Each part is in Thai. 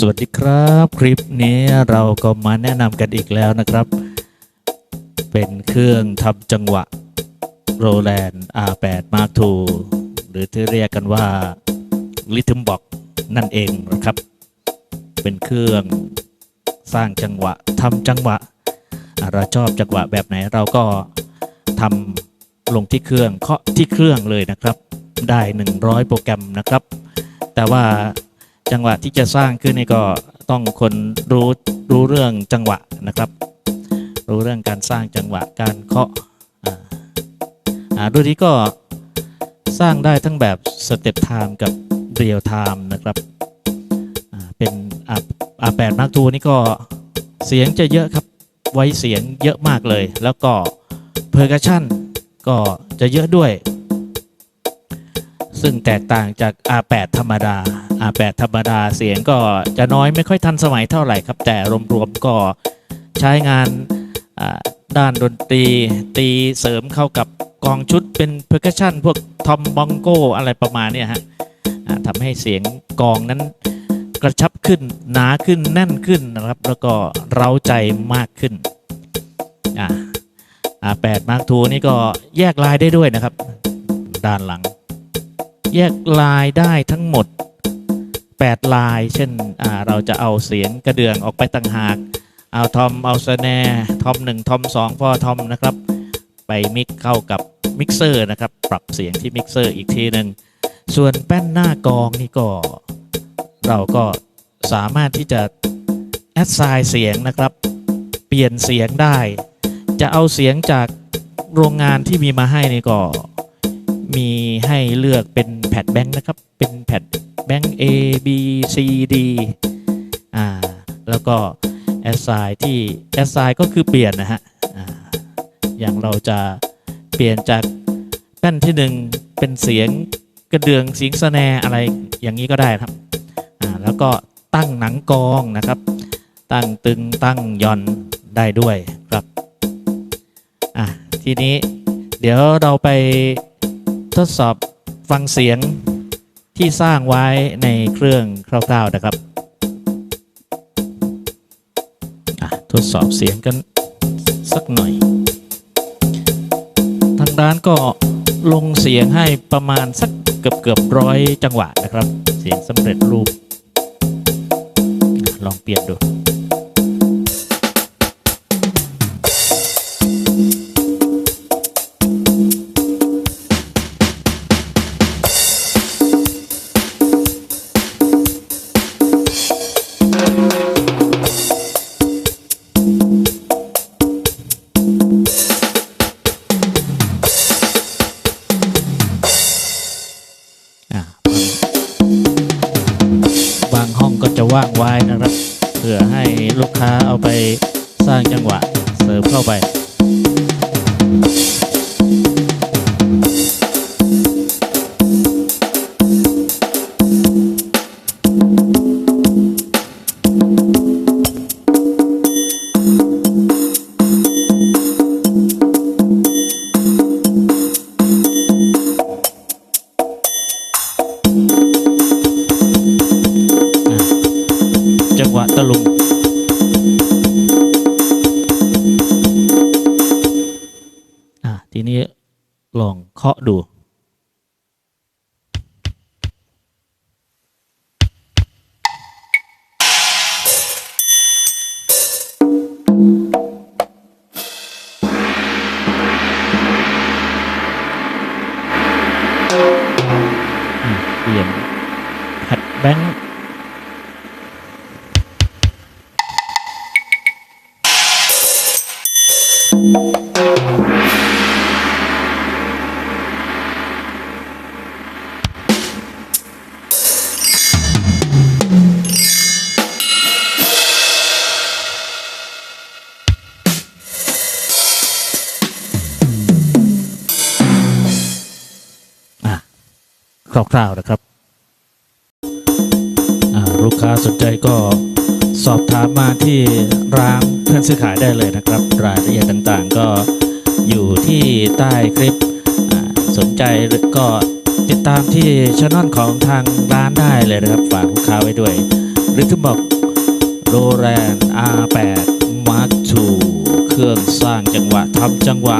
สวัสดีครับคลิปนี้เราก็มาแนะนำกันอีกแล้วนะครับ เป็นเครื่องทำจังหวะโรแลนด์ R8 Mark II หรือที่เรียกกันว่า Rhythm Box นั่นเองนะครับ เป็นเครื่องสร้างจังหวะทำจังหวะอะเราชอบจังหวะแบบไหนเราก็ทำลงที่เครื่องเคาะที่เครื่องเลยนะครับ ได้ 100 โปรแกรมนะครับ แต่ว่า จังหวะที่จะสร้างขึ้นนี่ก็ต้องคนรู้รู้เรื่องจังหวะนะครับ รู้เรื่องการสร้างจังหวะการเคาะอ่าอ่าโดยที่ก็สร้างได้ทั้งแบบสเต็ปไทม์กับเรียลไทม์นะครับอ่าเป็นอาอาแปดมาร์กทูนี่ก็เสียงจะเยอะครับไว้เสียงเยอะมากเลย แล้วก็เพอร์คัชชั่นก็จะเยอะด้วย ซึ่งแตกต่างจาก R8 ธรรมดา R8 ธรรมดาเสียงก็จะน้อยไม่ค่อยทันสมัยเท่าไหร่ครับ แต่รวมๆก็ใช้งานด้านดนตรีตีเสริมเข้ากับกองชุดเป็นเพอร์คัชชันพวกทอมบองโกอะไรประมาณนี้ฮะทำให้เสียงกองนั้นกระชับขึ้นหนาขึ้นแน่นขึ้นนะครับ แล้วก็เร้าใจมากขึ้นอ่า R8 Mark II นี่ก็แยกลายได้ด้วยนะครับ ด้านหลัง แยกลายได้ทั้งหมด 8 ลาย เช่นอ่าเราจะเอาเสียงกระเดื่องออกไปต่างหาก เอาทอม เอาสแนร์ทอม1ทอม2พอทอมนะครับ ไปมิกเข้ากับมิกเซอร์นะครับ ปรับเสียงที่มิกเซอร์อีกทีหนึ่งส่วนแป้นหน้ากองนี่ก็ เราก็สามารถที่จะแอดไซน์เสียงนะครับ เปลี่ยนเสียงได้ จะเอาเสียงจากโรงงานที่มีมาให้นี่ก็ มีให้เลือกเป็น แพดแบงค์นะครับ เป็นแพดแบงค์ A B C D อ่าแล้วก็แอสไซที่แอสไซก็คือเปลี่ยนนะฮะอ่าอย่างเราจะเปลี่ยนจากแป้นที่หนึ่งเป็นเสียงกระเดืองเสียงสแนอะไรอย่างนี้ก็ได้ครับอ่าแล้วก็ตั้งหนังกองนะครับ ตั้งตึงตั้งย่อนได้ด้วยครับอะทีนี้เดี๋ยวเราไปทดสอบ ฟังเสียงที่สร้างไว้ในเครื่องคร่าวๆนะครับทดสอบเสียงกันสักหน่อย ทางร้านก็ลงเสียงให้ประมาณสักเกือบเกือบร้อยจังหวะนะครับ เสียงสำเร็จรูป ลองเปลี่ยนดู ว่างไว้นะครับเพื่อให้ลูกค้าเอาไปสร้างจังหวะเสริมเข้าไป ตลุง อะทีนี้ลองเคาะดูเปลี่ยนแพดแบงค์ คร่าวๆนะครับลูกค้าสนใจก็สอบถามมาที่ร้านเพื่อนซื้อขายได้เลยนะครับ รายละเอียดต่างๆ ก็อยู่ที่ใต้คลิปสนใจก็ติดตามที่ช่องของทางร้านได้เลยนะครับ ฝากลูกค้าไว้ด้วยริทึมบอกโรแรน R8 Mark II เครื่องสร้างจังหวะทำจังหวะ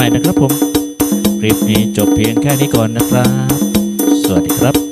ใหม่นะครับผม คลิปนี้จบเพียงแค่นี้ก่อนนะครับ สวัสดีครับ